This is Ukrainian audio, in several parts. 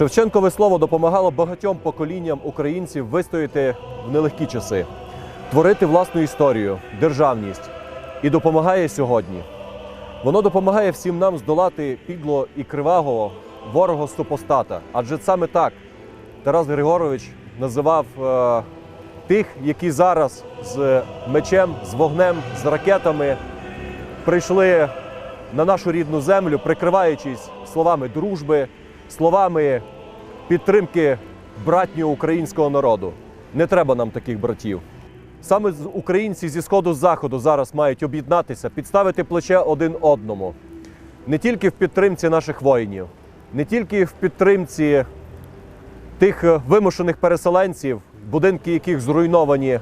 Шевченкове слово допомагало багатьом поколінням українців вистояти в нелегкі часи, творити власну історію, державність і допомагає сьогодні. Воно допомагає всім нам здолати підло і кривавого ворога супостата. Адже саме так Тарас Григорович називав е, тих, які зараз з мечем, з вогнем, з ракетами прийшли на нашу рідну землю, прикриваючись словами дружби, словами підтримки братнього українського народу. Не треба нам таких братів. Саме українці зі сходу з заходу зараз мають об'єднатися, підставити плече один одному. Не тільки в підтримці наших воїнів, не тільки в підтримці тих е, вимушених переселенців, будинки яких зруйновані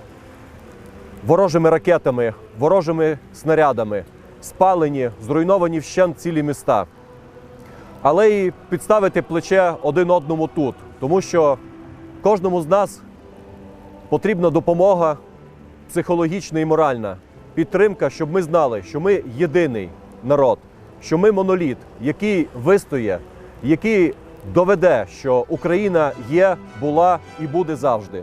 ворожими ракетами, ворожими снарядами, спалені, зруйновані вщент цілі міста. Але і підставити плече один одному тут, тому що кожному з нас потрібна допомога психологічна і моральна, підтримка, щоб ми знали, що ми єдиний народ, що ми моноліт, який вистоє, який доведе, що Україна є, була і буде завжди.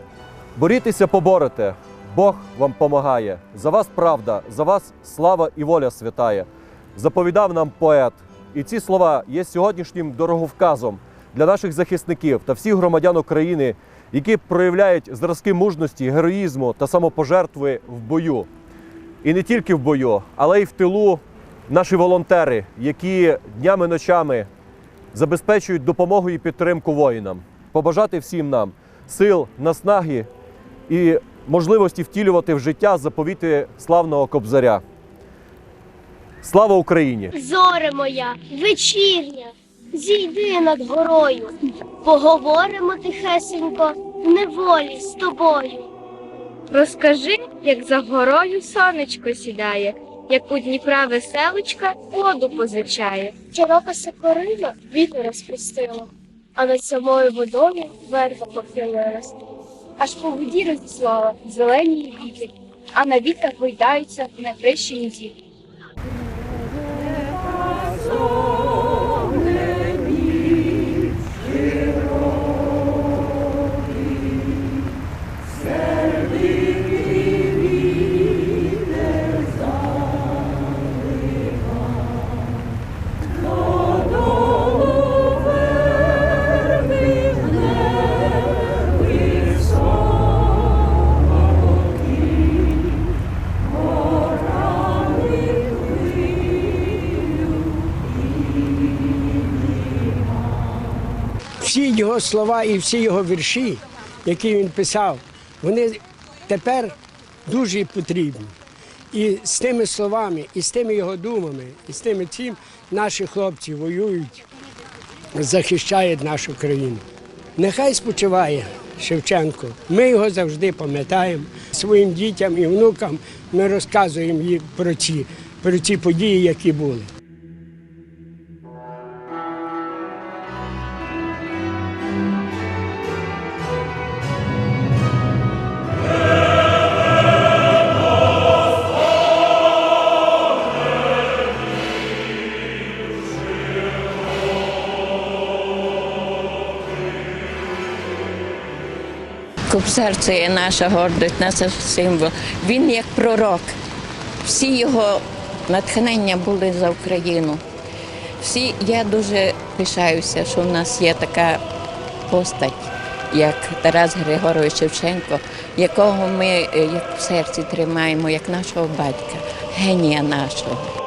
Борітеся, поборете. Бог вам помагає. За вас правда, за вас слава і воля святає. Заповідав нам поет. І ці слова є сьогоднішнім дороговказом для наших захисників та всіх громадян України, які проявляють зразки мужності, героїзму та самопожертви в бою. І не тільки в бою, але й в тилу наші волонтери, які днями ночами забезпечують допомогу і підтримку воїнам. Побажати всім нам сил, наснаги і можливості втілювати в життя заповіти славного кобзаря. Слава Україні! Зоре моя, вечірня, зійди над горою, поговоримо тихесенько в неволі з тобою. Розкажи, як за горою сонечко сідає, як у Дніпра веселочка воду позичає. Широка сокорина вітер розпустила, а над самою водою верба похилилась. Аж по воді розіслала зелені віти, а на вітрах гойдаються неприщені діти. Всі його слова і всі його вірші, які він писав, вони тепер дуже потрібні. І з тими словами, і з тими його думами, і з тими цим наші хлопці воюють, захищають нашу країну. Нехай спочиває Шевченко. Ми його завжди пам'ятаємо. Своїм дітям і внукам ми розказуємо їм про ці, про ці події, які були. Кобзар це є наша гордість, наш символ. Він як пророк. Всі його натхнення були за Україну. Всі, я дуже пишаюся, що в нас є така постать, як Тарас Григорович Шевченко, якого ми е, як в серці тримаємо, як нашого батька, генія нашого.